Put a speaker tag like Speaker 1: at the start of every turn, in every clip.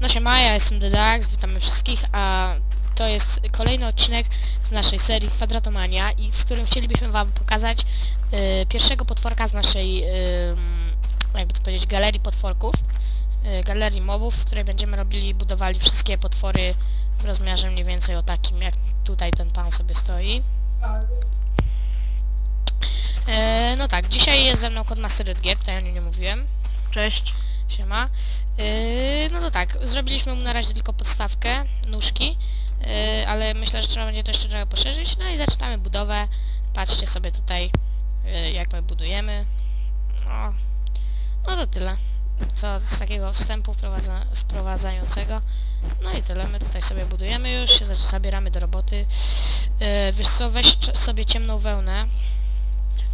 Speaker 1: No siema, ja jestem Dedax, witamy wszystkich, a to jest kolejny odcinek z naszej serii Kwadratomania i w którym chcielibyśmy wam pokazać y, pierwszego potworka z naszej, y, jakby to powiedzieć, galerii potworków, y, galerii mobów, w której będziemy robili, budowali wszystkie potwory w rozmiarze mniej więcej o takim, jak tutaj ten pan sobie stoi. E, no tak, dzisiaj jest ze mną Codemaster Redgear, to ja o nim nie mówiłem.
Speaker 2: Cześć.
Speaker 1: Siema. Yy, no to tak, zrobiliśmy mu na razie tylko podstawkę, nóżki, yy, ale myślę, że trzeba będzie to jeszcze trochę poszerzyć. No i zaczynamy budowę. Patrzcie sobie tutaj, yy, jak my budujemy. No, no to tyle. Co z takiego wstępu wprowadza, wprowadzającego. No i tyle, my tutaj sobie budujemy już, się za- zabieramy do roboty. Yy, wiesz co, weź sobie ciemną wełnę.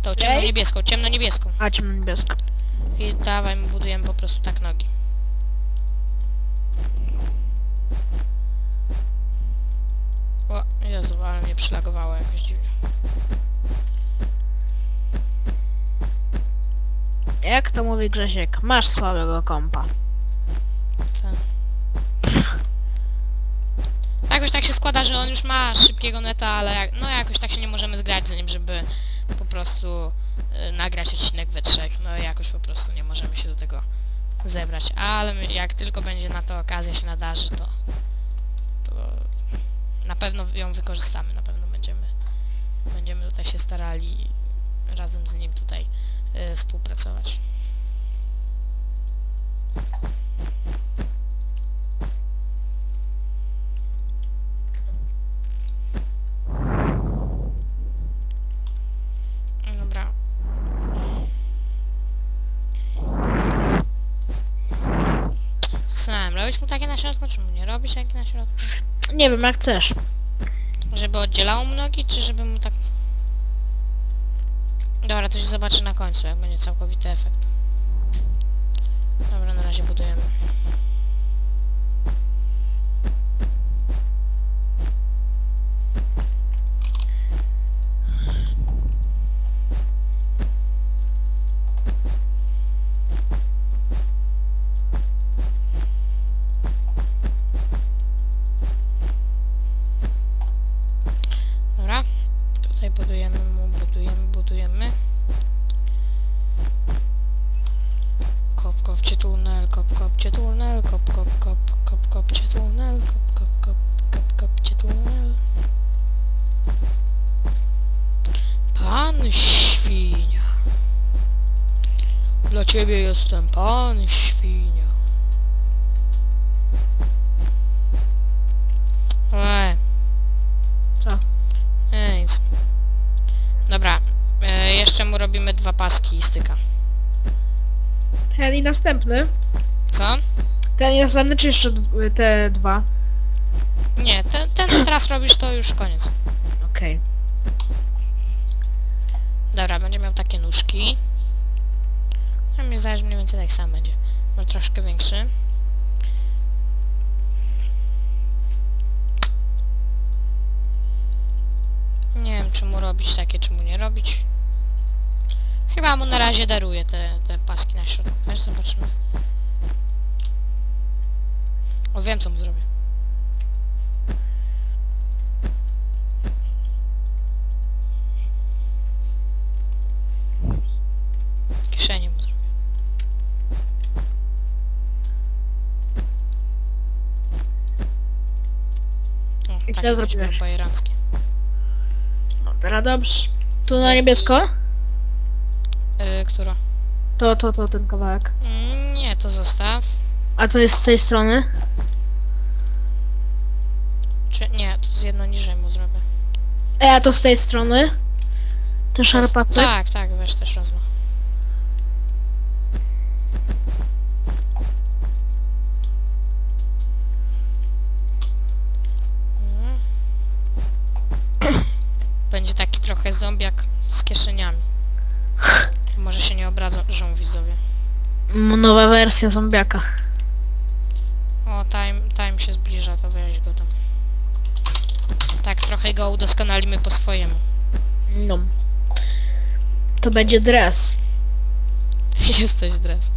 Speaker 1: Tą ciemno-niebieską, ciemno-niebieską.
Speaker 2: A, ciemno niebiesko.
Speaker 1: I dawaj, my budujemy po prostu tak nogi. O, Jezu, ale mnie przylagowało jakoś dziwnie.
Speaker 2: Jak to mówi Grzesiek, masz słabego kompa.
Speaker 1: Tak. Jakoś tak się składa, że on już ma szybkiego neta, ale jak, no jakoś tak się nie możemy zgrać z nim, żeby po prostu nagrać odcinek we trzech. No jakoś po prostu nie możemy się do tego zebrać. Ale jak tylko będzie na to okazja się nadarzy, to, to na pewno ją wykorzystamy. Na pewno będziemy, będziemy tutaj się starali razem z nim tutaj y, współpracować. Robić mu takie na środku, czy mu nie robić takie na środku?
Speaker 2: Nie wiem, jak chcesz.
Speaker 1: Żeby oddzielało mu nogi, czy żeby mu tak... Dobra, to się zobaczy na końcu, jak będzie całkowity efekt. Dobra, na razie budujemy. Jestem pan świnia. Eee.
Speaker 2: Co?
Speaker 1: E, nic. Dobra, e, jeszcze mu robimy dwa paski i styka.
Speaker 2: Ten i następny.
Speaker 1: Co?
Speaker 2: Ten i następny, czy jeszcze d- te dwa?
Speaker 1: Nie, ten, ten co teraz robisz to już koniec.
Speaker 2: Okej.
Speaker 1: Dobra, będzie miał takie nóżki. A mi zdaje, że mniej więcej tak samo będzie. Może troszkę większy. Nie wiem, czy mu robić takie, czy mu nie robić. Chyba mu na razie daruję te, te paski na środku. Też zobaczymy. O, wiem, co mu zrobię. Kieszenie mu zrobię.
Speaker 2: Zrobiłeś?
Speaker 1: miał bajeranckie.
Speaker 2: No, teraz dobrze. Tu na niebiesko?
Speaker 1: Yy, która?
Speaker 2: To, to, to, ten kawałek.
Speaker 1: Mm, nie, to zostaw.
Speaker 2: A to jest z tej strony?
Speaker 1: Czy nie, to z jedno niżej mu zrobię.
Speaker 2: E, a to z tej strony? Te
Speaker 1: To z-
Speaker 2: szarpace?
Speaker 1: Tak, tak, weź też rozma.
Speaker 2: Nowa wersja zombiaka.
Speaker 1: O, time, time się zbliża, to weź go tam. Tak, trochę go udoskonalimy po swojemu.
Speaker 2: No. To będzie dres.
Speaker 1: Jesteś dres.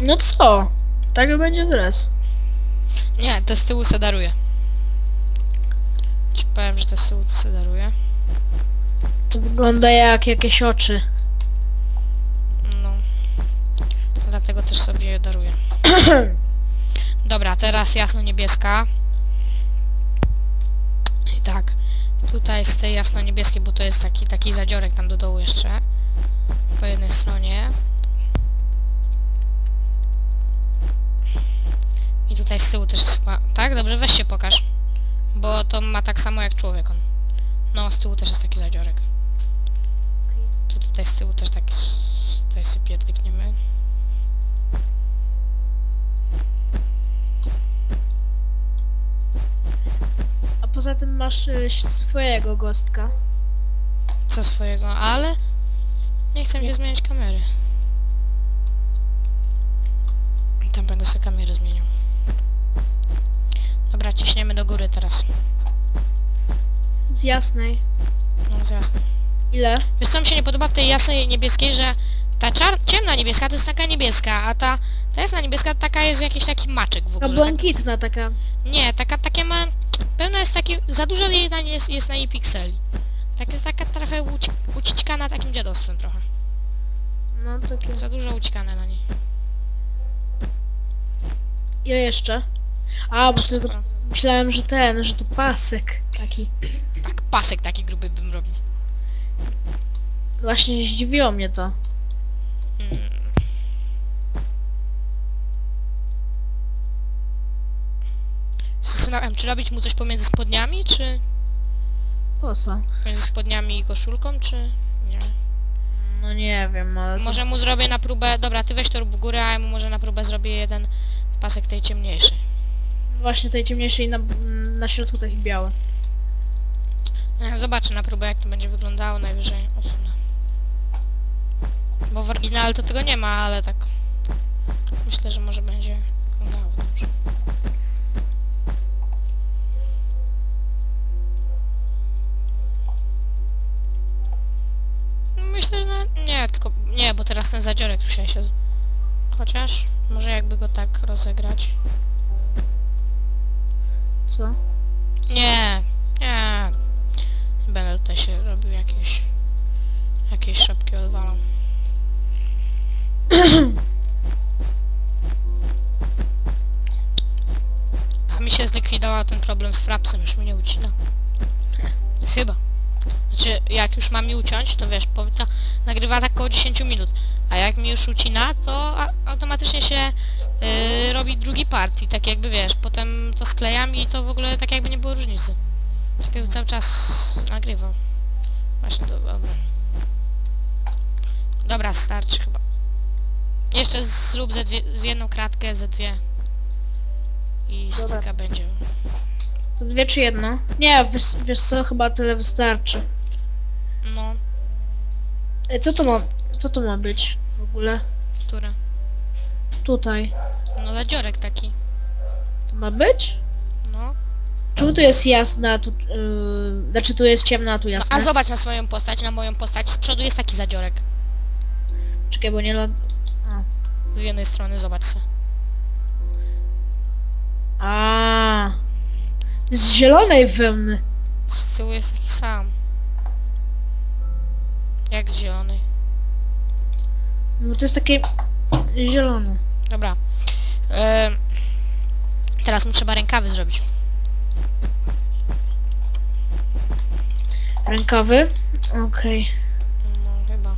Speaker 2: No co? Tak będzie dres.
Speaker 1: Nie, te z tyłu se daruję. Ci powiem, że te z tyłu se daruję.
Speaker 2: To wygląda jak jakieś oczy.
Speaker 1: No. Dlatego też sobie je daruję. Dobra, teraz jasno-niebieska. I tak. Tutaj z tej jasno-niebieskiej, bo to jest taki, taki zadziorek tam do dołu jeszcze. Po jednej stronie. I tutaj z tyłu też jest chyba... Tak? Dobrze, weź się pokaż. Bo to ma tak samo jak człowiek on. No, z tyłu też jest taki zadziorek. Tu tutaj z tyłu też taki... s- Tutaj sobie pierdykniemy.
Speaker 2: A poza tym masz y, swojego gostka.
Speaker 1: Co swojego, ale... Nie chcę mi się zmieniać kamery. Tam będę sobie kamerę zmieniał. Dobra, ciśniemy do góry teraz.
Speaker 2: Z jasnej.
Speaker 1: No, jest jasne.
Speaker 2: Ile?
Speaker 1: Wiesz co mi się nie podoba w tej jasnej niebieskiej, że ta czar ciemna niebieska to jest taka niebieska, a ta, ta jasna niebieska taka jest jakiś taki maczek w
Speaker 2: Ta
Speaker 1: ogóle. Tak,
Speaker 2: błękitna taka.
Speaker 1: nie, taka, takie ma... Pełno jest taki... Za dużo jej na jest, jest na jej pikseli. Tak jest taka trochę uci, ucićkana takim dziadostwem trochę.
Speaker 2: No takie.
Speaker 1: Za dużo uciekane na niej.
Speaker 2: Ile jeszcze? A, bo to
Speaker 1: Sporo.
Speaker 2: myślałem, że ten, że to pasek taki.
Speaker 1: Tak, pasek taki gruby bym robił.
Speaker 2: Właśnie zdziwiło mnie to.
Speaker 1: Mm. Zastanawiam, czy robić mu coś pomiędzy spodniami, czy...
Speaker 2: Po co?
Speaker 1: Między spodniami i koszulką, czy... Nie.
Speaker 2: No nie wiem, ale... to-
Speaker 1: Może mu zrobię na próbę... Dobra, ty weź to rób w górę, a ja mu może na próbę zrobię jeden pasek tej ciemniejszej.
Speaker 2: Właśnie tej ciemniejszej na, na środku taki biały.
Speaker 1: No, Zobaczę na próbę, jak to będzie wyglądało, najwyżej usunę. Bo w oryginale to tego nie ma, ale tak... Myślę, że może będzie wyglądało dobrze. Myślę, że... na- Nie, tylko... Nie, bo teraz ten zadziorek tu się... Chociaż... Może jakby go tak rozegrać.
Speaker 2: Co?
Speaker 1: Nie. Tutaj się robił jakieś... Jakieś szopki odwalał. A mi się zlikwidował ten problem z frapsem, już mnie nie ucina. Chyba. Znaczy, jak już ma mi uciąć, to wiesz, powinna, nagrywa tak około 10 minut. A jak mi już ucina, to automatycznie się yy, robi drugi part i tak jakby wiesz, potem to sklejam i to w ogóle tak jakby nie było różnicy. Jakby cały czas nagrywał. Właśnie to dobra. Dobra, starczy chyba. Jeszcze zrób ze dwie, z jedną kratkę, ze dwie. I
Speaker 2: Dobra.
Speaker 1: styka będzie.
Speaker 2: To dwie czy jedno? Nie, wiesz, wiesz co, chyba tyle wystarczy.
Speaker 1: No,
Speaker 2: Ej, co to ma... Co to ma być w ogóle?
Speaker 1: które?
Speaker 2: Tutaj.
Speaker 1: No zadziorek taki.
Speaker 2: To ma być? Czemu tu jest jasna, tu... Yy, znaczy tu jest ciemna, a tu
Speaker 1: no.
Speaker 2: jasna?
Speaker 1: A zobacz na swoją postać, na moją postać. Z przodu jest taki zadziorek.
Speaker 2: Czekaj, bo nie... la- A.
Speaker 1: Z jednej strony, zobacz se.
Speaker 2: A. Z zielonej wełny.
Speaker 1: Z tyłu jest taki sam. Jak z zielonej.
Speaker 2: No to jest takie zielone.
Speaker 1: Dobra. Em, teraz mu trzeba rękawy zrobić.
Speaker 2: Rękawy? Okej.
Speaker 1: No chyba.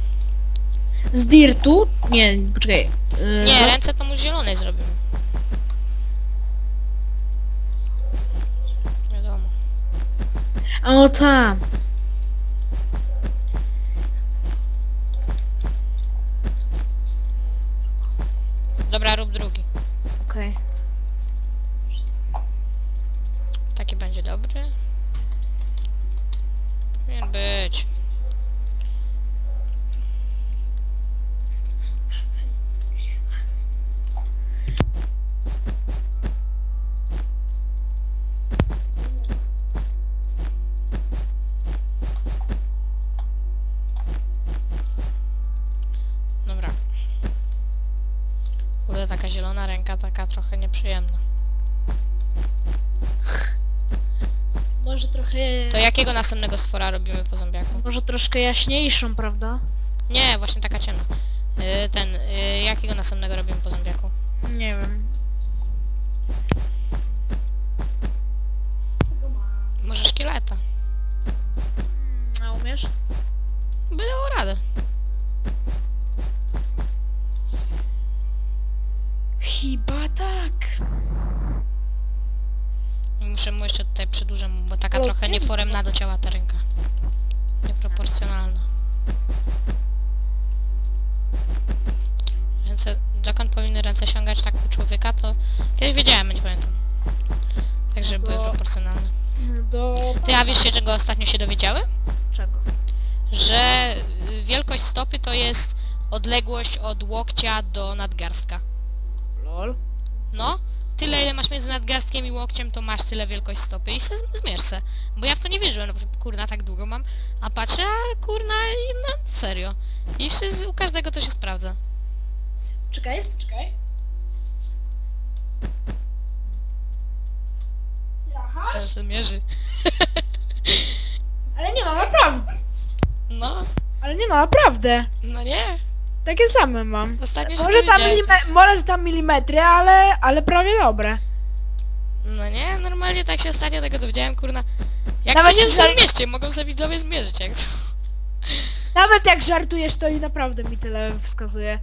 Speaker 2: Z dirtu? Nie, poczekaj. Yy,
Speaker 1: Nie,
Speaker 2: no-
Speaker 1: ręce to mu z zielonej zrobimy. Wiadomo.
Speaker 2: A o tam.
Speaker 1: Dobra, rób drugi.
Speaker 2: Okej.
Speaker 1: Taki będzie dobry. Powinien być.
Speaker 2: Może trochę...
Speaker 1: To jakiego następnego stwora robimy po zombiaku?
Speaker 2: Może troszkę jaśniejszą, prawda?
Speaker 1: Nie, właśnie taka ciemna. Y, ten, y, jakiego następnego robimy po zombiaku?
Speaker 2: Nie wiem.
Speaker 1: Może szkieleta.
Speaker 2: A umiesz?
Speaker 1: By dało radę.
Speaker 2: Chyba tak.
Speaker 1: Muszę mu jeszcze tutaj przedłużę, mu, bo taka trochę nieforemna do ciała ta ręka. Nieproporcjonalna. Ręce, dokąd powinny ręce sięgać tak u człowieka, to kiedyś wiedziałem, nie pamiętam. Tak, żeby były proporcjonalne.
Speaker 2: Do...
Speaker 1: Ty, a wiesz się czego ostatnio się dowiedziały?
Speaker 2: Czego?
Speaker 1: Że wielkość stopy to jest odległość od łokcia do nadgarstka.
Speaker 2: Lol.
Speaker 1: No, tyle ile masz między nadgarstkiem i łokciem, to masz tyle wielkość stopy i se zm- zmierz se. Bo ja w to nie wierzyłem, no, kurna tak długo mam, a patrzę, a kurna, i no serio. I wszyscy, u każdego to się sprawdza.
Speaker 2: Czekaj, czekaj. Aha.
Speaker 1: Teraz se mierzy.
Speaker 2: Ale nie no, naprawdę.
Speaker 1: No,
Speaker 2: Ale nie no, naprawdę.
Speaker 1: no nie.
Speaker 2: Takie same mam.
Speaker 1: Ostatnio się
Speaker 2: Może tam,
Speaker 1: dowiedziałem.
Speaker 2: milime- może tam milimetry, ale, ale prawie dobre.
Speaker 1: No nie, normalnie tak się ostatnio tego dowiedziałem, kurna. Jak
Speaker 2: Nawet
Speaker 1: chcecie,
Speaker 2: jeżeli-
Speaker 1: sobie zmierzcie, mogą sobie widzowie zmierzyć, jak co.
Speaker 2: Nawet jak żartujesz, to i naprawdę mi tyle wskazuje.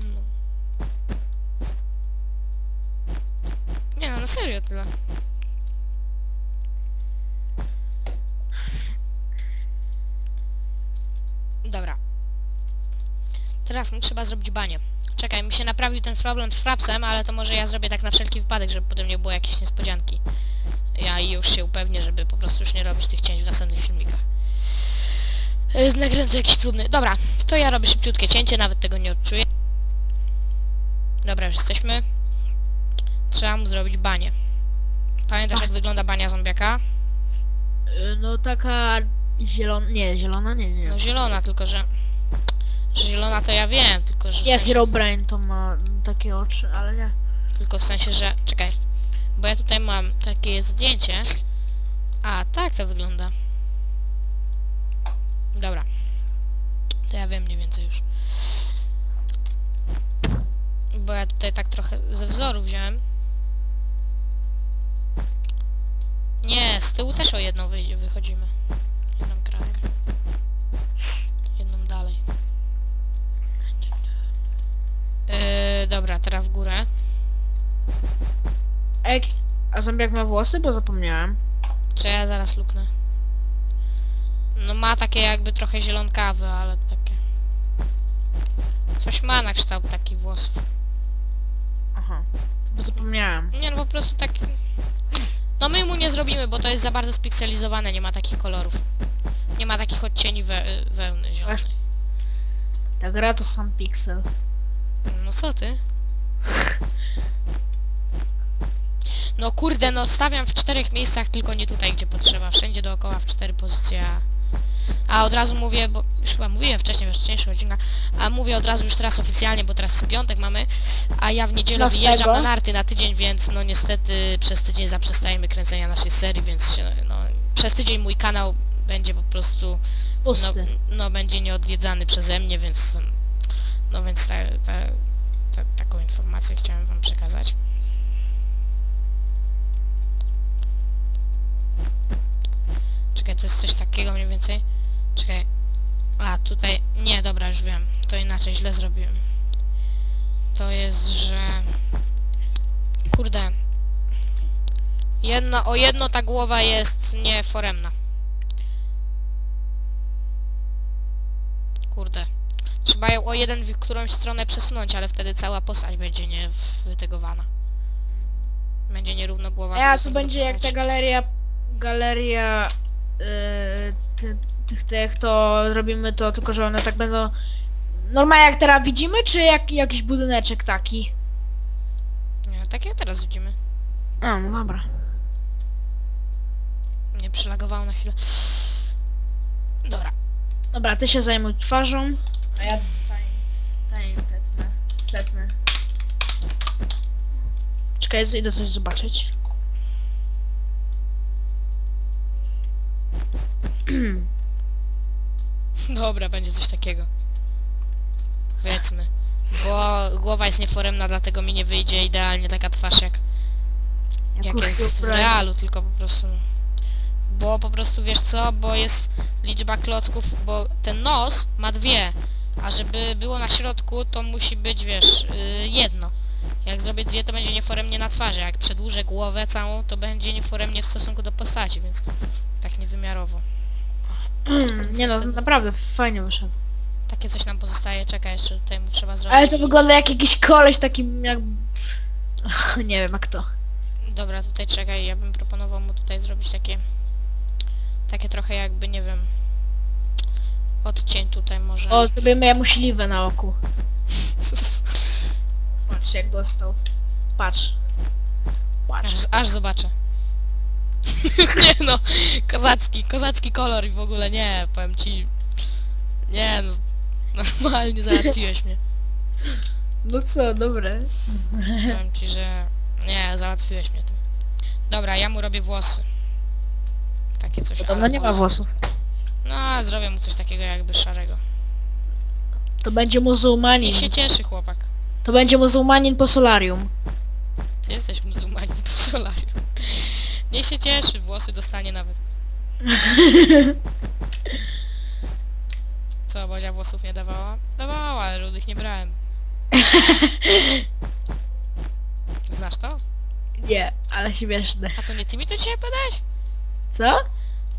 Speaker 1: No. Nie no, na serio tyle. Teraz trzeba zrobić banie. Czekaj, mi się naprawił ten problem z frapsem, ale to może ja zrobię tak na wszelki wypadek, żeby potem nie było jakiejś niespodzianki. Ja już się upewnię, żeby po prostu już nie robić tych cięć w następnych filmikach. Yy, Nakręcę jakiś próbny. Dobra, to ja robię szybciutkie cięcie, nawet tego nie odczuję. Dobra, już jesteśmy. Trzeba mu zrobić banię. Pamiętasz jak wygląda bania zombiaka?
Speaker 2: Y, No taka zielona, nie, zielona, nie, nie.
Speaker 1: No zielona, tylko że... że zielona to ja wiem, tylko że w
Speaker 2: Nie,
Speaker 1: sensie,
Speaker 2: Herobrine to ma takie oczy, ale nie.
Speaker 1: tylko w sensie, że... Czekaj. Bo ja tutaj mam takie zdjęcie. A, tak to wygląda. Dobra. To ja wiem mniej więcej już. Bo ja tutaj tak trochę ze wzoru wziąłem. Nie, z tyłu też o jedną wychodzimy. Teraz w górę.
Speaker 2: Ek, a zombiak ma włosy? Bo zapomniałem.
Speaker 1: Czy ja zaraz luknę? No ma takie jakby trochę zielonkawe, ale takie... Coś ma na kształt takich włosów.
Speaker 2: Aha. Bo zapomniałem.
Speaker 1: Nie no po prostu taki... No my mu nie zrobimy, bo to jest za bardzo spikselizowane, nie ma takich kolorów. Nie ma takich odcieni we, wełny zielonej.
Speaker 2: Ta gra to sam pixel.
Speaker 1: No co ty? No kurde, no stawiam w czterech miejscach, tylko nie tutaj, gdzie potrzeba. Wszędzie dookoła w cztery pozycje. a- A od razu mówię, bo już chyba mówiłem wcześniej, w wcześniejszych odcinkach, a mówię od razu już teraz oficjalnie, bo teraz jest piątek mamy, a ja w niedzielę
Speaker 2: 13.
Speaker 1: wyjeżdżam na narty na tydzień, więc no niestety przez tydzień zaprzestajemy kręcenia naszej serii, więc się, no, przez tydzień mój kanał będzie po prostu no,
Speaker 2: Pusty.
Speaker 1: no będzie nieodwiedzany przeze mnie, więc no więc ta, ta, ta, taką informację chciałem wam przekazać. Czekaj, to jest coś takiego mniej więcej. Czekaj. A, tutaj... Nie, dobra, już wiem. To inaczej, źle zrobiłem. To jest, że... Kurde. Jedna, o jedno ta głowa jest nieforemna. Kurde. Trzeba ją o jeden w którąś stronę przesunąć, ale wtedy cała postać będzie nie wytegowana. Będzie nierówno głowa. w
Speaker 2: A tu
Speaker 1: stosunku do
Speaker 2: będzie jak ta
Speaker 1: postaci.
Speaker 2: galeria... Galeria... Yy, ty, tych, tych, to robimy to, tylko że one tak będą... Normalnie jak teraz widzimy, czy jak jakiś budyneczek taki?
Speaker 1: Nie, tak jak teraz widzimy.
Speaker 2: A, no dobra.
Speaker 1: Mnie przylagowało na chwilę. Dobra.
Speaker 2: Dobra, ty się zajmuj twarzą. A ja zanim... Zanim tetnę. Przetnę. Czekaj, idę coś zobaczyć.
Speaker 1: Dobra, będzie coś takiego. Powiedzmy. Bo głowa jest nieforemna, dlatego mi nie wyjdzie idealnie taka twarz jak, jak jest w realu, tylko po prostu... Bo po prostu wiesz co, bo jest liczba klocków, bo ten nos ma dwie, a żeby było na środku, to musi być, wiesz, yy, jedno. Jak zrobię dwie, to będzie nieforemnie na twarzy, jak przedłużę głowę całą, to będzie nieforemnie w stosunku do postaci, więc tak niewymiarowo.
Speaker 2: Nie no, naprawdę fajnie wyszedł.
Speaker 1: Takie coś nam pozostaje, czekaj, jeszcze tutaj mu trzeba zrobić.
Speaker 2: Ale to wygląda jak jakiś koleś taki jak... Nie wiem jak to.
Speaker 1: Dobra, tutaj czekaj, ja bym proponował mu tutaj zrobić takie... Takie trochę jakby, nie wiem... Odcień tutaj może.
Speaker 2: O, zrobimy jemu śliwę na oku. Patrz jak dostał. Patrz. Patrz.
Speaker 1: Aż, aż zobaczę. nie no, kozacki, kozacki kolor i w ogóle nie, powiem ci... Nie no, normalnie załatwiłeś mnie.
Speaker 2: No co, dobre.
Speaker 1: Powiem ci, że... Nie, załatwiłeś mnie tym. Dobra, ja mu robię włosy. Takie coś,
Speaker 2: Podobno
Speaker 1: ale
Speaker 2: nie ma włosów.
Speaker 1: No, zrobię mu coś takiego jakby szarego.
Speaker 2: To będzie muzułmanin.
Speaker 1: Niech się cieszy chłopak.
Speaker 2: To będzie muzułmanin po solarium.
Speaker 1: Ty jesteś muzułmanin po solarium. Niech się cieszy, włosy dostanie nawet. Co, Bozia włosów nie dawała? Dawała, ale rudych nie brałem. Znasz to?
Speaker 2: Nie, ale śmieszne.
Speaker 1: A to nie ty mi to dzisiaj opowiadałeś?
Speaker 2: Co?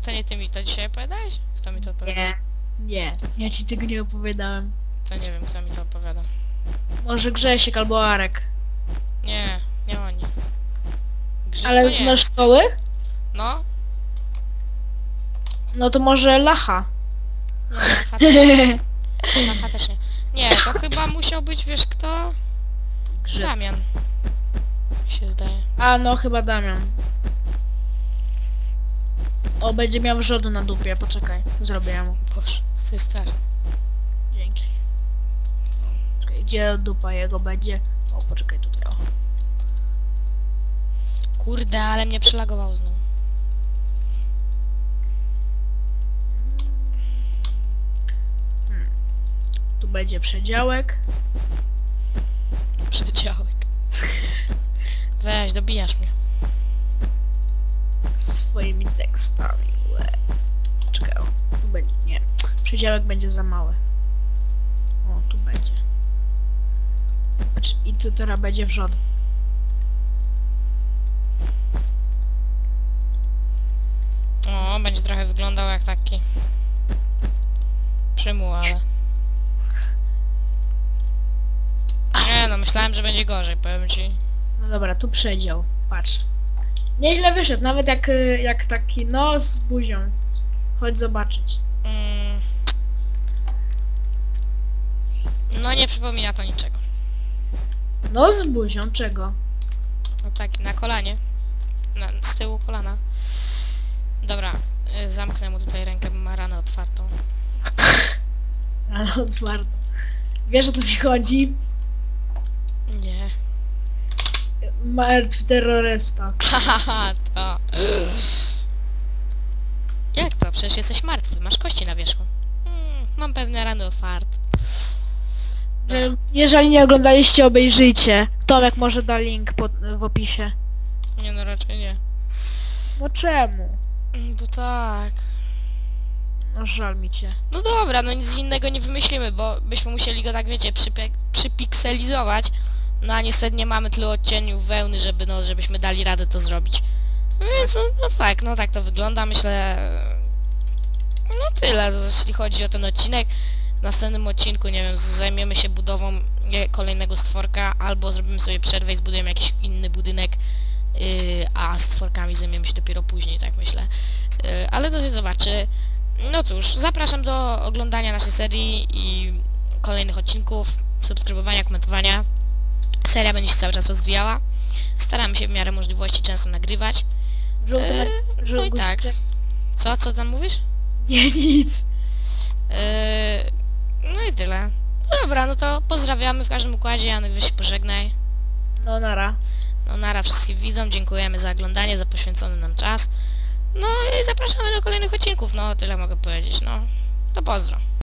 Speaker 1: To nie ty mi to dzisiaj opowiadałeś? Kto mi to opowiada?
Speaker 2: Nie. Nie. Ja ci tego nie opowiadałem.
Speaker 1: To nie wiem, kto mi to opowiada.
Speaker 2: Może Grzesiek albo Arek.
Speaker 1: Nie, nie oni.
Speaker 2: Ale
Speaker 1: nie.
Speaker 2: znasz szkoły?
Speaker 1: No?
Speaker 2: No to może Lacha.
Speaker 1: Nie, Lacha też nie. Też nie. Nie, to chyba musiał być, wiesz kto?
Speaker 2: Grzyb.
Speaker 1: Damian. Mi się zdaje.
Speaker 2: A no chyba Damian. O, będzie miał wrzodu na dupie, poczekaj. Zrobię mu.
Speaker 1: Boże, to jest straszne.
Speaker 2: Dzięki. Czekaj, gdzie dupa jego będzie? O, poczekaj tutaj, o.
Speaker 1: Kurde, ale mnie przelagowało znowu.
Speaker 2: Tu będzie przedziałek.
Speaker 1: Przedziałek. Weź, dobijasz mnie.
Speaker 2: Swoimi tekstami. Czekaj, będzie, nie. Przedziałek będzie za mały. O, tu będzie. I tu teraz będzie wrzod.
Speaker 1: O, będzie trochę wyglądał jak taki... Przymuł, ale... Nie no, myślałem, że będzie gorzej, powiem ci.
Speaker 2: No dobra, tu przedział. Patrz. Nieźle wyszedł, nawet jak, y, jak taki nos z buzią. Chodź zobaczyć.
Speaker 1: Mm. No nie przypomina to niczego.
Speaker 2: Nos z buzią, czego?
Speaker 1: No tak, na kolanie. Na, z tyłu kolana. Dobra, y, zamknę mu tutaj rękę, bo ma ranę otwartą.
Speaker 2: Ale otwarto. Wiesz o co mi chodzi?
Speaker 1: Nie.
Speaker 2: Martw terrorysta.
Speaker 1: Haha, to. Jak to? Przecież jesteś martwy, masz kości na wierzchu. Hmm, mam pewne rany otwarte.
Speaker 2: E, Jeżeli nie oglądaliście, obejrzyjcie. Tomek może da link pod, w opisie.
Speaker 1: Nie no, raczej nie.
Speaker 2: No czemu?
Speaker 1: Mm, Bo tak.
Speaker 2: No żal mi cię.
Speaker 1: No dobra, no nic innego nie wymyślimy, bo byśmy musieli go tak, wiecie, przypie- przypikselizować. No a niestety nie mamy tylu odcieniów wełny, żeby, no, żebyśmy dali radę to zrobić. Więc no, no tak, no tak to wygląda, myślę... No tyle, jeśli chodzi o ten odcinek. W następnym odcinku, nie wiem, zajmiemy się budową kolejnego stworka, albo zrobimy sobie przerwę i zbudujemy jakiś inny budynek, yy, a stworkami zajmiemy się dopiero później, tak myślę. Yy, ale to się zobaczy. No cóż, zapraszam do oglądania naszej serii i kolejnych odcinków, subskrybowania, komentowania. Seria będzie się cały czas rozwijała. Staramy się w miarę możliwości często nagrywać.
Speaker 2: Żółty na-
Speaker 1: no i tak. Co, co tam mówisz?
Speaker 2: Nie, nic.
Speaker 1: Yy, no i tyle. Dobra. dobra, no to pozdrawiamy w każdym układzie, Janek, weź się pożegnaj.
Speaker 2: No nara.
Speaker 1: No nara wszystkim widzom, dziękujemy za oglądanie, za poświęcony nam czas. No i zapraszamy do kolejnych odcinków, no tyle mogę powiedzieć, no. To pozdro.